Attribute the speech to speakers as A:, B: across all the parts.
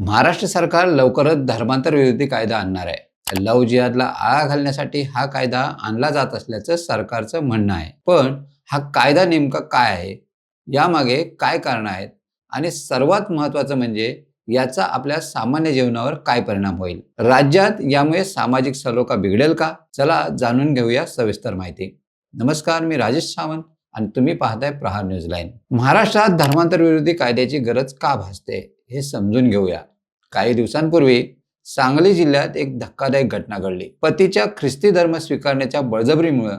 A: महाराष्ट्र सरकार लवकरच धर्मांतर विरोधी कायदा आणणार आहे. लव जिहादला आळा घालण्यासाठी हा कायदा आणला जात असल्याचं सरकारचं म्हणणं आहे. पण हा कायदा नेमका काय आहे? यामागे काय कारण आहेत? आणि सर्वात महत्त्वाचं म्हणजे याचा आपल्या सामान्य जीवनावर काय परिणाम होईल? राज्यात यामुळे सामाजिक सलोखा बिघडेल का? चला जाणून घेऊया सविस्तर माहिती. नमस्कार मी राजेश सावंत आणि तुम्ही पाहताय प्रहार न्यूज लाईन. महाराष्ट्रात धर्मांतर विरोधी कायद्याची गरज का भासते? हे समजून घेऊया. काही दिवसांपूर्वी सांगली जिल्ह्यात एक धक्कादायक घटना घडली. पतीच्या ख्रिस्ती धर्म स्वीकारण्याच्या बळजबरीमुळं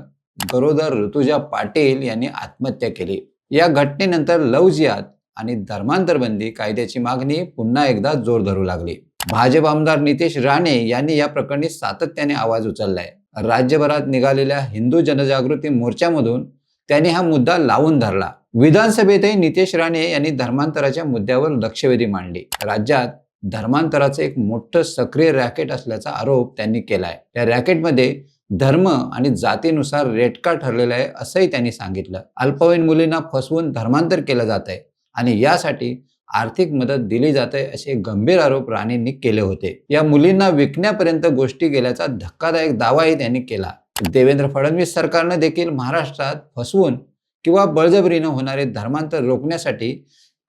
A: गरोदर ऋतुजा पाटील यांनी आत्महत्या केली. या घटनेनंतर लवजियात आणि धर्मांतरबंदी कायद्याची मागणी पुन्हा एकदा जोर धरू लागली. भाजप आमदार नितेश राणे यांनी या प्रकरणी सातत्याने आवाज उचललाय. राज्यभरात निघालेल्या हिंदू जनजागृती मोर्चामधून त्यांनी हा मुद्दा लावून धरला. विधानसभेतही नितेश राणे यांनी धर्मांतराच्या मुद्द्यावर लक्षवेधी मांडली. राज्यात धर्मांतराचं एक मोठं सक्रिय रॅकेट असल्याचा आरोप त्यांनी केलाय. या रॅकेटमध्ये धर्म आणि जातीनुसार रेटका ठरलेला आहे असंही त्यांनी सांगितलं. अल्पवयीन मुलींना फसवून धर्मांतर केलं जात आहे आणि यासाठी आर्थिक मदत दिली जाते असे गंभीर आरोप राणेंनी केले होते. या मुलींना विकण्यापर्यंत गोष्टी गेल्याचा धक्कादायक दावाही त्यांनी केला. देवेंद्र फडणवीस सरकारनं देखील महाराष्ट्रात फसवून किंवा बळजबरीनं होणारे धर्मांतर रोखण्यासाठी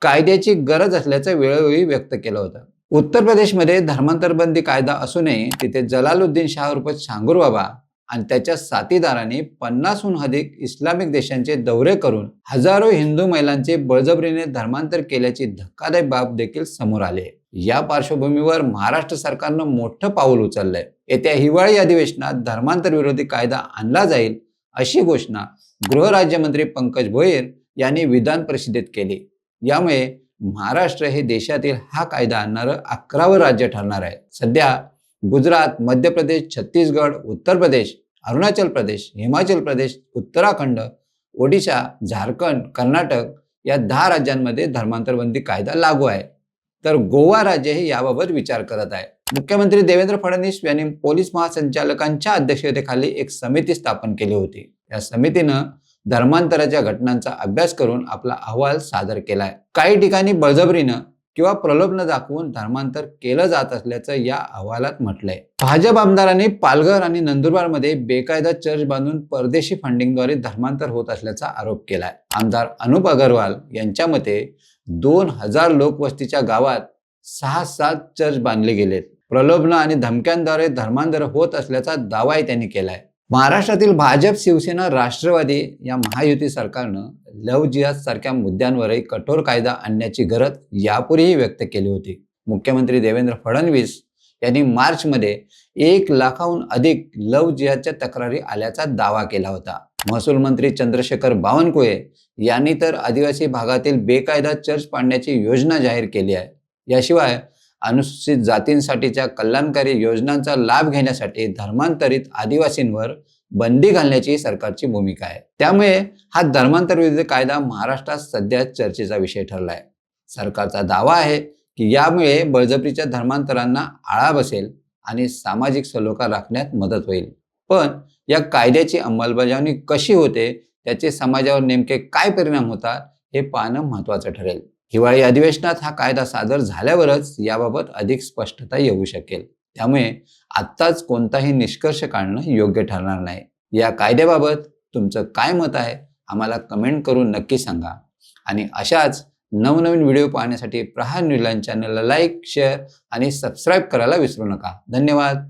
A: कायद्याची गरज असल्याचं वेळोवेळी व्यक्त केलं होतं. उत्तर प्रदेशमध्ये धर्मांतरबंदी कायदा असूनही तिथे जलालुद्दीन शाह उर्फ शांगूर बाबा आणि त्याच्या साथीदारांनी पन्नासहून अधिक इस्लामिक देशांचे दौरे करून हजारो हिंदू महिलांचे बळजबरीने धर्मांतर केल्याची धक्कादायक बाब देखील समोर आली आहे. या पार्श्वभूमीवर महाराष्ट्र सरकारनं मोठं पाऊल उचललंय. येत्या हिवाळी अधिवेशनात धर्मांतर विरोधी कायदा आणला जाईल अशी घोषणा गृहराज्यमंत्री पंकज भोयर यांनी विधान परिषदेत केली. यामुळे महाराष्ट्र हे देशातील हा कायदा आणणारं अकरावं राज्य ठरणार आहे. सध्या गुजरात मध्य प्रदेश छत्तीसगड उत्तर प्रदेश अरुणाचल प्रदेश हिमाचल प्रदेश उत्तराखंड ओडिशा झारखंड कर्नाटक या दहा राज्यांमध्ये धर्मांतरबंदी कायदा लागू आहे. तर गोवा राज्य हे याबाबत विचार करत आहे. मुख्यमंत्री देवेंद्र फडणवीस यांनी पोलीस महासंचालकांच्या अध्यक्षतेखाली एक समिती स्थापन केली होती. या समितीनं धर्मांतराच्या घटनांचा अभ्यास करून आपला अहवाल सादर केलाय. काही ठिकाणी बळजबरीनं किंवा प्रलोभन दाखवून धर्मांतर केलं जात असल्याचं या अहवालात म्हटलंय. भाजप आमदारांनी पालघर आणि नंदुरबारमध्ये बेकायदा चर्च बांधून परदेशी फंडिंगद्वारे धर्मांतर होत असल्याचा आरोप केलाय. आमदार अनुप अगरवाल यांच्या मते दोन हजार लोकवस्तीच्या गावात सहा सात चर्च बांधले गेलेत. प्रलोभन आणि धमक्यांद्वारे धर्मांतर होत असल्याचा दावाही त्यांनी केला आहे महाराष्ट्रातील भाजप शिवसेना राष्ट्रवादी या महायुती सरकारनं लव जिहाद सारख्या मुद्द्यांवरही कठोर कायदा आणण्याची गरज यापूर्वीही व्यक्त केली होती. मुख्यमंत्री देवेंद्र फडणवीस यांनी मार्चमध्ये एक लाखाहून अधिक लव जिहादच्या तक्रारी आल्याचा दावा केला होता. महसूल मंत्री चंद्रशेखर बावनकुळे यांनी तर आदिवासी भागातील बेकायदा चर्च पाडण्याची योजना जाहीर केली आहे. याशिवाय अनुसूचित जातींसाठीच्या कल्याणकारी योजनांचा लाभ घेण्यासाठी धर्मांतरित आदिवासींवर बंदी घालण्याची सरकारची भूमिका आहे. त्यामुळे हा धर्मांतर विरोधी कायदा महाराष्ट्रात सध्या चर्चेचा विषय ठरला आहे सरकारचा दावा आहे की यामुळे बळजबरीच्या धर्मांतरांना आळा बसेल आणि सामाजिक सलोखा राखण्यात मदत होईल. पण या कायद्याची अंमलबजावणी कशी होते त्याचे समाजावर नेमके काय परिणाम होतात हे पाहणं महत्त्वाचं ठरेल. हिवाळी अधिवेशनात हा कायदा सादर झाल्यावरच याबाबत अधिक स्पष्टता येऊ शकेल. त्यामुळे आत्ताच कोणताही निष्कर्ष काढणं योग्य ठरणार नाही. या कायद्याबाबत तुमचं काय मत आहे आम्हाला कमेंट करून नक्की सांगा. आणि अशाच नवनवीन व्हिडिओ पाहण्यासाठी प्रहार न्यूजलँड चॅनलला लाईक शेअर आणि सबस्क्राईब करायला विसरू नका. धन्यवाद.